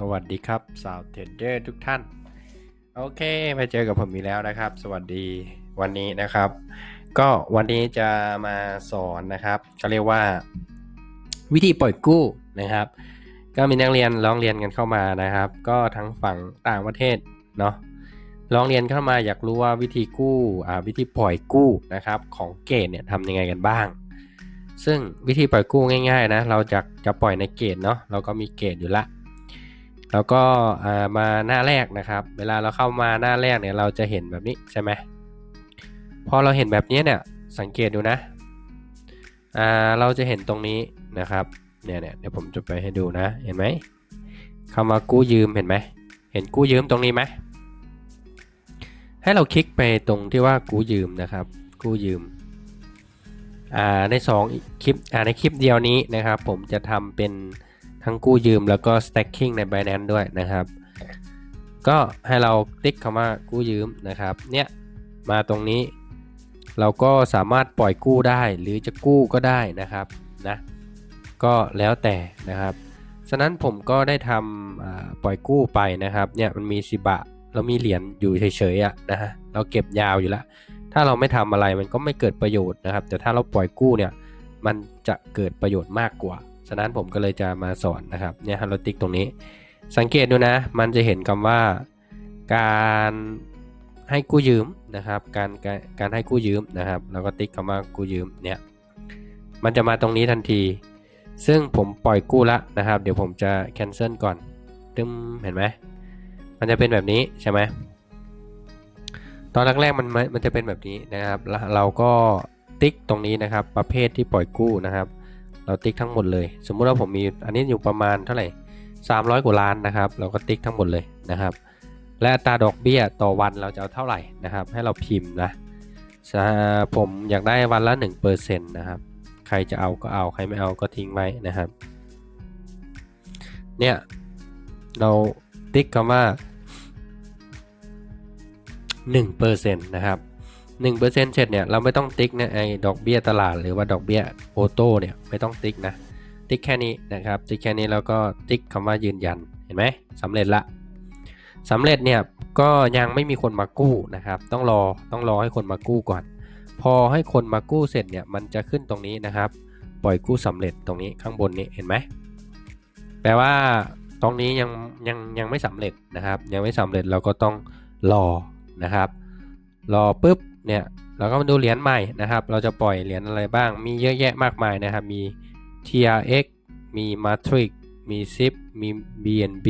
สวัสดีครับสาวเทรดเดอร์ทุกท่าน โอเคมาเจอกับผมอีกแล้วนะครับ สวัสดีวันนี้นะครับ ก็วันนี้จะมาสอนนะครับก็เรียกว่า วิธีปล่อยกู้นะครับ ก็มีนักเรียนร้องเรียนกันเข้ามานะครับ ก็ทั้งฝั่งต่างประเทศเนาะร้องเรียนเข้ามาอยากรู้ว่าวิธีกู้อ่าวิธีปล่อยกู้นะครับ ของเกรดเนี่ยทำยังไงกันบ้างซึ่งวิธีปล่อยกู้ง่ายๆนะ เราจะจะปล่อยในเกรดเนาะเราก็มีเกรดอยู่ละ แล้วก็มาหน้าแรกนะครับ เวลาเราเข้ามาหน้าแรกเนี่ยเราจะเห็นแบบนี้ใช่ไหมพอเราเห็นแบบนี้เนี่ยสังเกตดูนะเราจะเห็นตรงนี้นะครับเนี่ยเนี่ยเดี๋ยวผมจะไปให้ดูนะเห็นไหมคำว่ากู้ยืมเห็นไหมเห็นกู้ยืมตรงนี้ไหมให้เราคลิกไปตรงที่ว่ากู้ยืมนะครับ กู้ยืมในสองคลิปในคลิปเดียวนี้นะครับ ผมจะทำเป็น ทั้งกู้ยืมแล้วก็ stacking ใน Binance ด้วยนะครับ ก็ให้เราติ๊กคำว่ากู้ยืมนะครับ เนี่ยมาตรงนี้เราก็สามารถปล่อยกู้ได้หรือจะกู้ก็ได้นะครับนะก็แล้วแต่นะครับ ฉะนั้นผมก็ได้ทำปล่อยกู้ไปนะครับเนี่ยมันมีสิบะเรามีเหรียญอยู่เฉยๆอะนะฮะเราเก็บยาวอยู่แล้ว ถ้าเราไม่ทำอะไรมันก็ไม่เกิดประโยชน์นะครับ แต่ถ้าเราปล่อยกู้เนี่ยมันจะเกิดประโยชน์มากกว่า ฉะนั้นผมก็เลยจะมาสอนนะครับเนี่ยเราติ๊กตรงนี้ สังเกตดูนะ มันจะเห็นคำว่าการให้กู้ยืมนะครับ การการการให้กู้ยืมนะครับ แล้วก็ติ๊กคำว่ากู้ยืมเนี่ยมันจะมาตรงนี้ทันที ซึ่งผมปล่อยกู้ละนะครับ เดี๋ยวผมจะ cancel ก่อนตึมเห็นไหมมันจะเป็นแบบนี้ใช่ไหมตอนแรกๆมันมันจะเป็นแบบนี้นะครับแล้วเราก็ติ๊กตรงนี้นะครับ ประเภทที่ปล่อยกู้นะครับ เราติ๊กทั้งหมดเลย สมมุติว่าผมมีอันนี้อยู่ประมาณเท่าไหร่ 300 กว่าล้านนะครับ เราก็ติ๊กทั้งหมดเลยนะครับ และอัตราดอกเบี้ยต่อวันเราจะเอาเท่าไหร่นะครับ ให้เราพิมพ์นะผมอยากได้วันละ1%นะครับ ใครจะเอาก็เอาใครไม่เอาก็ทิ้งไว้นะครับ เนี่ยเราติ๊กคำว่า1%นะครับ 1%เสร็จเนี่ยเราไม่ต้องติ๊กนะไอ้ดอกเบี้ยตลาดหรือว่าดอกเบี้ยโอโต้เนี่ยไม่ต้องติ๊กนะ ติ๊กแค่นี้นะครับติ๊กแค่นี้แล้วก็ติ๊กคำว่ายืนยันเห็นไหมสำเร็จละสำเร็จเนี่ยก็ยังไม่มีคนมากู้นะครับต้องรอต้องรอให้คนมากู้ก่อน พอให้คนมากู้เสร็จเนี่ยมันจะขึ้นตรงนี้นะครับ ปล่อยกู้สำเร็จตรงนี้ข้างบนนี้เห็นไหมแปลว่าตรงนี้ยังยังยังไม่สำเร็จนะครับ ยังไม่สำเร็จเราก็ต้องรอนะครับ รอปุ๊บ เนี่ยเราก็มาดูเหรียญใหม่นะครับ เราจะปล่อยเหรียญอะไรบ้าง มีเยอะแยะมากมายนะครับ มี TRX มี Matrix มี SIP มี BNB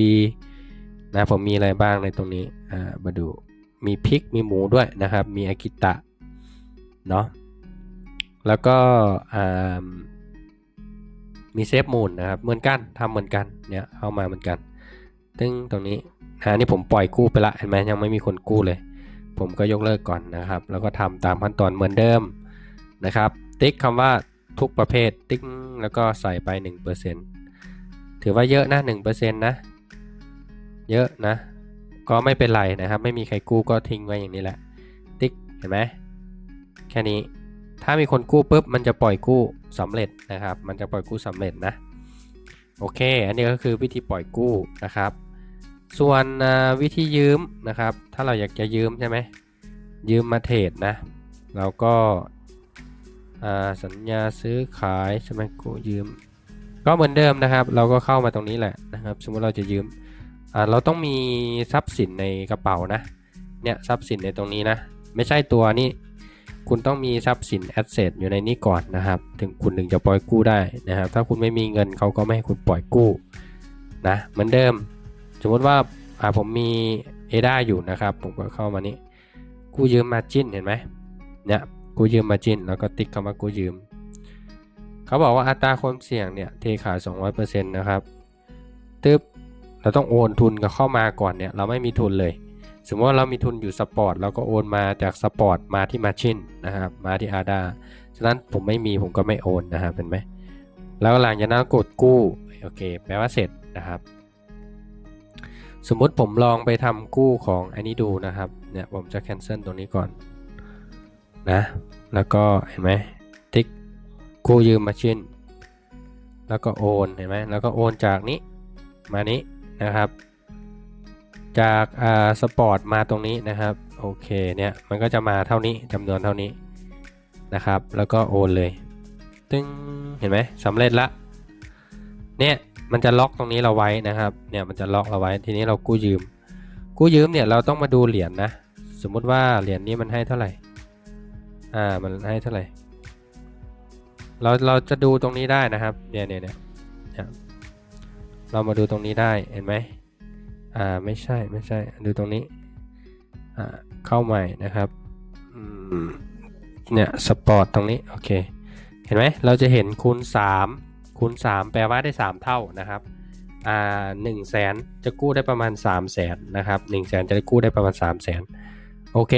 นะผมมีอะไรบ้างในตรงนี้ อ่า มาดู มีพิก มีหมูด้วยนะครับ มีอากิตะ เนาะ แล้วก็ อ่า มีเซฟมูลนะครับ เหมือนกันทำเหมือนกัน เนี่ยเข้ามาเหมือนกันตึ้งตรงนี้อ่านี่ผมปล่อยกู้ไปละ เห็นไหมยังไม่มีคนกู้เลย ผมก็ยกเลิกก่อนนะครับ แล้วก็ทำตามขั้นตอนเหมือนเดิมนะครับ ติ๊กคำว่าทุกประเภทติ๊กแล้วก็ใส่ไป 1%ถือว่าเยอะนะ1%นะ เยอะนะ ก็ไม่เป็นไรนะครับ ไม่มีใครกู้ก็ทิ้งไว้อย่างนี้แหละ ติ๊กเห็นไหมแค่นี้ถ้ามีคนกู้ปุ๊บมันจะปล่อยกู้สำเร็จนะครับ มันจะปล่อยกู้สำเร็จนะ โอเค อันนี้ก็คือวิธีปล่อยกู้นะครับ ส่วนวิธียืมนะครับ ถ้าเราอยากจะยืมใช่ไหมยืมมาเทรดนะเราก็สัญญาซื้อขายใช่ไหมกู้ยืม ก็เหมือนเดิมนะครับ เราก็เข้ามาตรงนี้แหละนะครับ สมมติเราจะยืมเราต้องมีทรัพย์สินในกระเป๋านะเนี่ยทรัพย์สินในตรงนี้นะ ไม่ใช่ตัวนี้คุณต้องมีทรัพย์สินแอสเซทอยู่ในนี้ก่อนนะครับ ถึงคุณถึงจะปล่อยกู้ได้นะครับ ถ้าคุณไม่มีเงินเขาก็ไม่ให้คุณปล่อยกู้นะเหมือนเดิม สมมติว่าอ่าผมมี a d a อยู่นะครับ ผมก็เข้ามานี้ กู้ยืมมาจินเห็นไหมเนี่ยกู้ยืมมาจินแล้วก็ติ๊กคำว่ากู้ยืม เขาบอกว่าอัตราความเสี่ยงเนี่ยเทขาย 200%นะครับตึ๊บเราต้องโอนทุนกับเข้ามาก่อนเนี่ยเราไม่มีทุนเลย สมมติว่าเรามีทุนอยู่สปอร์ตเราก็โอนมาจากสปอร์ตมาที่มาชินนะครับมาที่อาดาฉะนั้นผมไม่มีผมก็ไม่โอนนะครับเห็นไหมแล้วหลังจากนั้นกดกู้โอเคแปลว่าเสร็จนะครับ สมมุติผมลองไปทำกู้ของอันนี้ดูนะครับ เนี่ยผมจะ cancel ตรงนี้ก่อนนะ แล้วก็เห็นไหมติ๊กกู้ยืมมาชินแล้วก็โอนเห็นไหมแล้วก็โอนจากนี้มานี้นะครับ จากอ่าสปอร์ตมาตรงนี้นะครับ โอเคเนี่ยมันก็จะมาเท่านี้จำนวนเท่านี้นะครับ แล้วก็โอนเลยตึ้งเห็นไหมสำเร็จละเนี่ย มันจะล็อกตรงนี้เราไว้นะครับ เนี่ยมันจะล็อกเราไว้ ทีนี้เรากู้ยืม กู้ยืมเนี่ยเราต้องมาดูเหรียญนะสมมุติว่าเหรียญนี้มันให้เท่าไหร่ อ่า มันให้เท่าไหร่ เราเราจะดูตรงนี้ได้นะครับ เนี่ยเนี่ยเนี่ยเรามาดูตรงนี้ได้ เห็นไหมอ่า ไม่ใช่ ไม่ใช่ ดูตรงนี้ อ่า เข้าใหม่นะครับเนี่ย สปอร์ตตรงนี้ โอเค เห็นไหม เราจะเห็นคูณ 3 คูณ 3 แปลว่าได้ 3 เท่านะครับอ่าหนึ่งแสนจะกู้ได้ประมาณ 3 0 0แสนนะครับ1นึ่งแสนจะได้กู้ได้ประมาณ 3 0 0แสนโอเค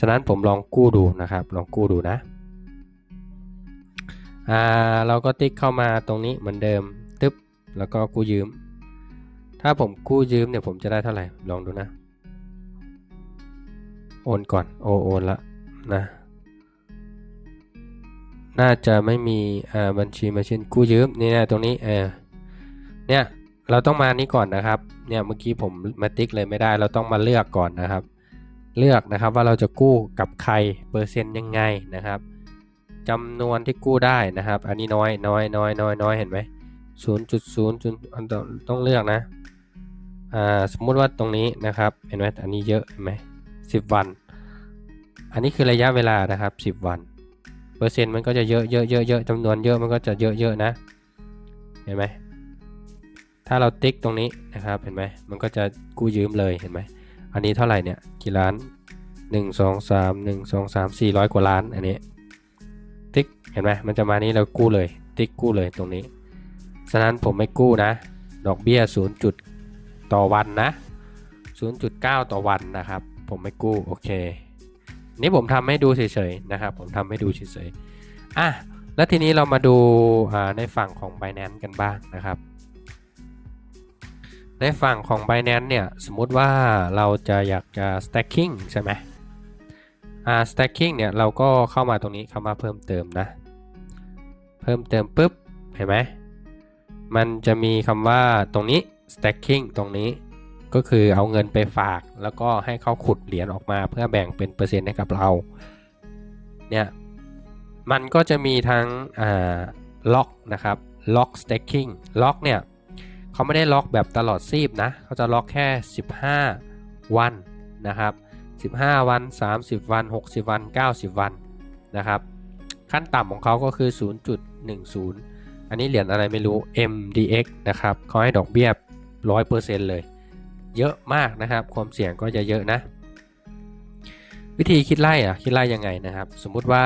ฉะนั้นผมลองกู้ดูนะครับ ลองกู้ดูนะอ่าเราก็ติ๊กเข้ามาตรงนี้เหมือนเดิมตึ๊บแล้วก็กู้ยืม ถ้าผมกู้ยืมเนี่ยผมจะได้เท่าไหร่ลองดูนะ โอนก่อนโอโอนละนะ น่าจะไม่มีอ่าบัญชีมาเชินกู้ยืมนี่นะตรงนี้เออเนี่ยเราต้องมานี้ก่อนนะครับเนี่ยเมื่อกี้ผมมาติ๊กเลยไม่ได้ เราต้องมาเลือกก่อนนะครับ เลือกนะครับว่าเราจะกู้กับใครเปอร์เซ็นต์ยังไงนะครับจำนวนที่กู้ได้นะครับ อันนี้น้อยน้อยน้อยน้อยน้อยเห็นไหมศูนย์จุดศูนย์จุดต้องเลือกนะอ่าสมมุติว่าตรงนี้นะครับเห็นไหมอันนี้เยอะเห็นไหมสิบวัน อันนี้คือระยะเวลานะครับสิบวัน เปอร์เซ็นต์มันก็จะเยอะเยอะเยอะเยอะจำนวนเยอะมันก็จะเยอะเยอะนะ เห็นไหมถ้าเราติ๊กตรงนี้นะครับ เห็นไหมมันก็จะกู้ยืมเลยเห็นไหมอันนี้เท่าไหร่เนี่ยกี่ล้านหนึ่งสองสามหนึ่งสองสามสี่ร้อยกว่าล้านอันนี้ ติ๊กเห็นไหมมันจะมานี้เรากู้เลย ติ๊กกู้เลยตรงนี้ฉะนั้นผมไม่กู้นะ ดอกเบี้ยศูนย์จุดต่อวันนะศูนย์จุดเก้าต่อวันนะครับ ผมไม่กู้ โอเค นี่ผมทำให้ดูเฉยๆนะครับ ผมทำให้ดูเฉยๆอะแล้วทีนี้เรามาดูในฝั่งของ Binance กันบ้างนะครับ ในฝั่งของ Binance เนี่ยสมมุติว่าเราจะอยากจะ stacking ใช่ไหมอ่า stacking เนี่ยเราก็เข้ามาตรงนี้เข้ามาเพิ่มเติมนะ เพิ่มเติมปุ๊บเห็นไหมมันจะมีคำว่าตรงนี้ stacking ตรงนี้ ก็คือเอาเงินไปฝาก แล้วก็ให้เขาขุดเหรียญออกมา เพื่อแบ่งเป็นเปอร์เซ็นต์ให้กับเรา เนี่ย มันก็จะมีทั้งล็อกนะครับล็อก stacking ล็อกเนี่ยเขาไม่ได้ล็อกแบบตลอดซีบนะเขาจะล็อกแค่ 15 วันนะครับ15 วัน 30 วัน 60 วัน 90 วันนะครับ ขั้นต่ำของเขาก็คือ 0.10 อันนี้เหรียญอะไรไม่รู้ MDX นะครับเขาให้ดอกเบี้ย 100%เลย เยอะมากนะครับ ความเสี่ยงก็จะเยอะนะ วิธีคิดไล่อะคิดไล่ยังไงนะครับ สมมุติว่า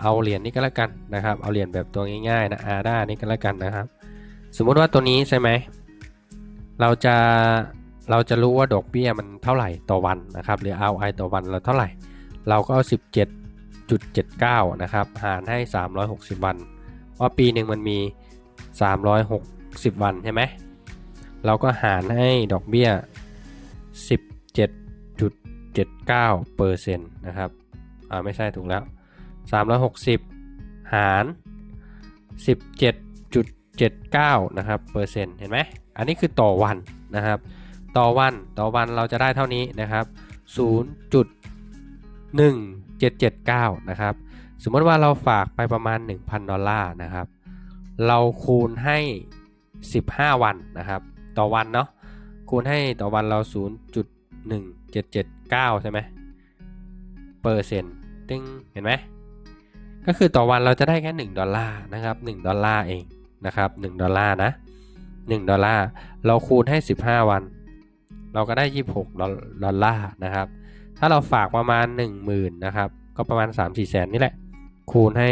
เอาเหรียญนี้ก็แล้วกันนะครับ เอาเหรียญแบบตัวง่ายๆนะอาด้านี้ก็แล้วกันนะครับ สมมุติว่าตัวนี้ใช่ไหมเราจะเราจะรู้ว่าดอกเบี้ยมันเท่าไหร่ต่อวันนะครับ หรือ ROI ต่อวันเราเท่าไหร่ เราก็เอา 17.79 นะครับ หารให้ 360 วันเพราะปีหนึ่งมันมี 360 วันใช่ไหม เราก็หารให้ดอกเบี้ย 17.79เปอร์เซ็นต์นะครับอ่าไม่ใช่ถูกแล้ว 360 หาร 17.79 นะครับเปอร์เซ็นต์เห็นไหมอันนี้คือต่อวันนะครับ ต่อวันต่อวันเราจะได้เท่านี้นะครับ 0.1779 นะครับ สมมติว่าเราฝากไปประมาณ 1,000 ดอลลาร์นะครับ เราคูณให้ 15 วันนะครับ ต่อวันเนาะคูณให้ต่อวันเรา 0.1779 ใช่ไหมเปอร์เซ็นต์ตึงเห็นไหมก็คือต่อวันเราจะได้แค่ 1 ดอลลาร์นะครับ 1 ดอลลาร์เองนะครับ 1 ดอลลาร์นะ 1 ดอลลาร์เราคูณให้ 15 วัน เราก็ได้ 26 ดอลลาร์นะครับ ถ้าเราฝากประมาณ 10,000นะครับ ก็ประมาณ 3-4แสนนี่แหละ คูณให้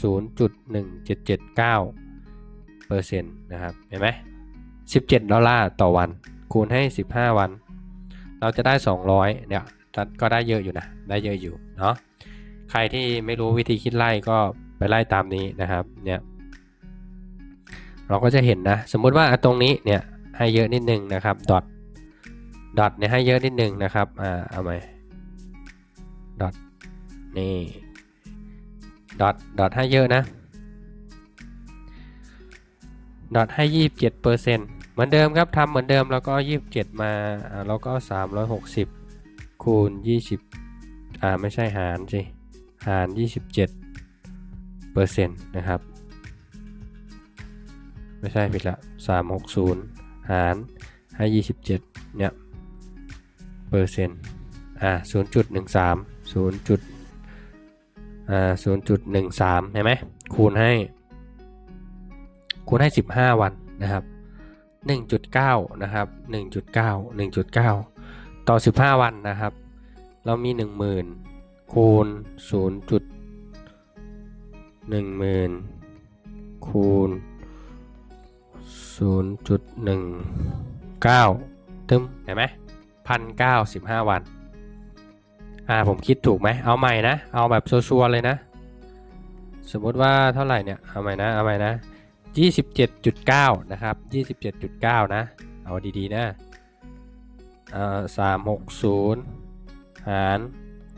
0.1779เปอร์เซ็นต์นะครับ เห็นไหม 17 ดอลลาร์ต่อวัน คูณให้ 15 วัน เราจะได้ 200 เนี่ยก็ได้เยอะอยู่นะ ได้เยอะอยู่เนาะ ใครที่ไม่รู้วิธีคิดไล่ก็ไปไล่ตามนี้นะครับ เนี่ย เราก็จะเห็นนะ สมมุติว่าตรงนี้เนี่ยให้เยอะนิดนึงนะครับ ดอท ดอทเนี่ยให้เยอะนิดนึงนะครับ อ่า เอาไหมดอท นี่ ดอท ดอทให้เยอะนะดอทให้ยี่สิบเจ็ดเปอร์เซ็นต์ เหมือนเดิมครับทำเหมือนเดิมแล้วก็ยี่สิบเจ็ดมาแล้วก็สามร้อยหกสิบคูณยี่สิบอ่าไม่ใช่หารสิ หารยี่สิบเจ็ดเปอร์เซ็นต์นะครับ ไม่ใช่ผิดละสามหกศูนย์หารให้ยี่สิบเจ็ดเนี่ยเปอร์เซ็นต์อ่าศูนย์จุดหนึ่งสามศูนย์จุดอ่าศูนย์จุดหนึ่งสามเห็นไหมคูณให้คูณให้ 15 วันนะครับ 1.9 นะครับ 1.9 1.9 ต่อ 15 วันนะครับ เรามี 10,000 คูณ 0. จุด10,000 คูณ 0.19 ตึมเห็นไหมพันเก้าสิบห้าวัน อ่า ผมคิดถูกไหม เอาใหม่นะ เอาแบบชัวร์ๆเลยนะ สมมติว่าเท่าไหร่เนี่ย เอาใหม่นะ เอาใหม่นะ 27.9 นะครับ 27.9 นะ เอาดีๆนะอ่า360 หาร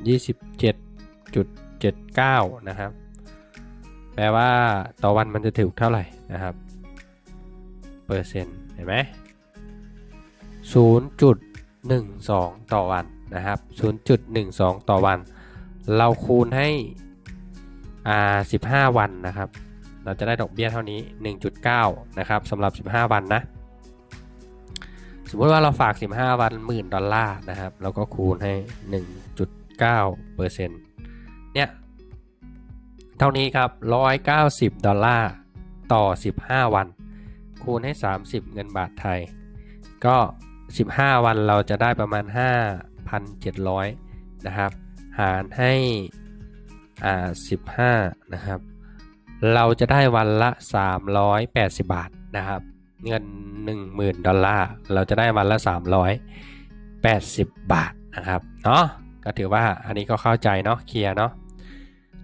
27.79 นะครับ แปลว่าต่อวันมันจะถูกเท่าไหร่นะครับ เปอร์เซ็นต์เห็นไหม0.12 ต่อวันนะครับ 0.12 ต่อวัน เราคูณให้ อ่า 15 วันนะครับ เราจะได้ดอกเบี้ยเท่านี้ 1.9 นะครับสำหรับ 15 วันนะ สมมติว่าเราฝาก 15 วันหมื่นดอลลาร์นะครับเราก็คูณให้ 1.9เปอร์เซ็นต์เนี่ย เท่านี้ครับ 190 ดอลลาร์ต่อ 15 วัน คูณให้ 30 เงินบาทไทย ก็ 15 วันเราจะได้ประมาณ 5,700 นะครับ หารให้อ่า15 นะครับ เราจะได้วันละ 380 บาทนะครับ เงิน 10,000 ดอลลาร์ เราจะได้วันละ 380 บาทนะครับเนาะก็ถือว่าอันนี้ก็เข้าใจเนาะเคลียร์เนาะ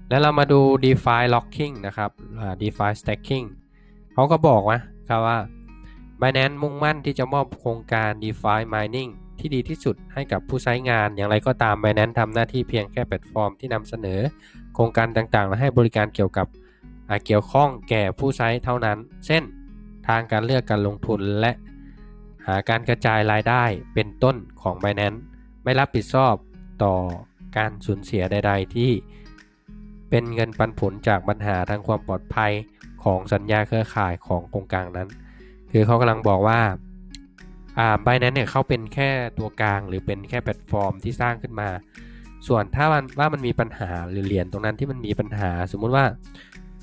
แล้วเรามาดู DeFi Locking นะครับ DeFi Stacking เขาก็บอกนะครับว่า Binance มุ่งมั่นที่จะมอบโครงการ DeFi Mining ที่ดีที่สุดให้กับผู้ใช้งานอย่างไรก็ตาม Binance ทำหน้าที่เพียงแค่แพลตฟอร์มที่นำเสนอโครงการต่างๆ และให้บริการเกี่ยวกับ อ่าเกี่ยวข้องแก่ผู้ใช้เท่านั้น เช่น ทางการเลือกการลงทุนและหาการกระจายรายได้เป็นต้นของ Binance ไม่รับผิดชอบต่อการสูญเสียใด ๆ ที่เป็นเงินปันผลจากปัญหาทางความปลอดภัยของสัญญาเครือข่ายของโครงการนั้น คือเขากำลังบอกว่าอ่า Binance เนี่ยเขาเป็นแค่ตัวกลางหรือเป็นแค่แพลตฟอร์มที่สร้างขึ้นมา ส่วนถ้ามันว่ามันมีปัญหาหรือเหรียญตรงนั้นที่มันมีปัญหา สมมุติว่า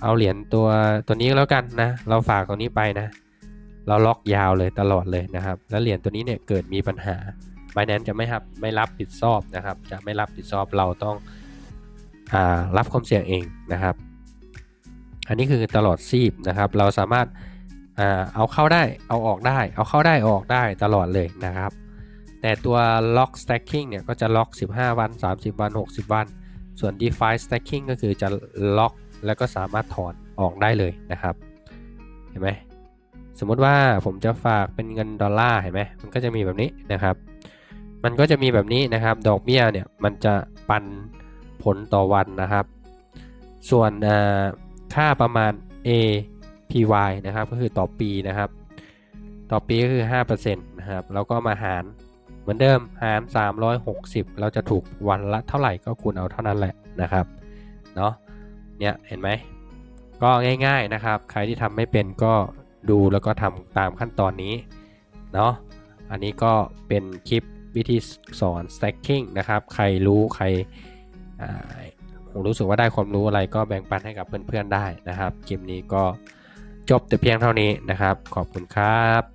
เอาเหรียญตัวตัวนี้แล้วกันนะ เราฝากตัวนี้ไปนะ เราล็อกยาวเลยตลอดเลยนะครับ แล้วเหรียญตัวนี้เนี่ยเกิดมีปัญหา Binance จะไม่รับไม่รับผิดชอบนะครับ จะไม่รับผิดชอบเราต้องอรับความเสี่ยงเองนะครับ อันนี้คือตลอดซีบนะครับ เราสามารถอาเอาเข้าได้เอาออกได้ เอาเข้าได้ออกได้ตลอดเลยนะครับ แต่ตัว lock stacking เนี่ยก็จะล็อก 15 วัน 30 วัน 60 วัน ส่วน DeFi stacking ก็คือจะล็อก แล้วก็สามารถถอนออกได้เลยนะครับ เห็นไหมสมมติว่าผมจะฝากเป็นเงินดอลลาร์เห็นไหมมันก็จะมีแบบนี้นะครับ มันก็จะมีแบบนี้นะครับ ดอกเบี้ยเนี่ยมันจะปันผลต่อวันนะครับ ส่วนค่าประมาณ APY นะครับก็คือต่อปีนะครับ ต่อปีก็คือ5%นะครับแล้วก็มาหารเหมือนเดิมหาร 360 เราจะถูกวันละเท่าไหร่ก็คูณเอาเท่านั้นแหละนะครับเนาะ เนี่ยเห็นไหมก็ง่าย ๆนะครับ ใครที่ทำไม่เป็นก็ดูแล้วก็ทำตามขั้นตอนนี้เนาะอันนี้ก็เป็นคลิปวิธีสอน stacking นะครับ ใครรู้ใครผมรู้สึกว่าได้ความรู้อะไรก็แบ่งปันให้กับเพื่อนๆได้นะครับ คลิปนี้ก็จบแต่เพียงเท่านี้นะครับ ขอบคุณครับ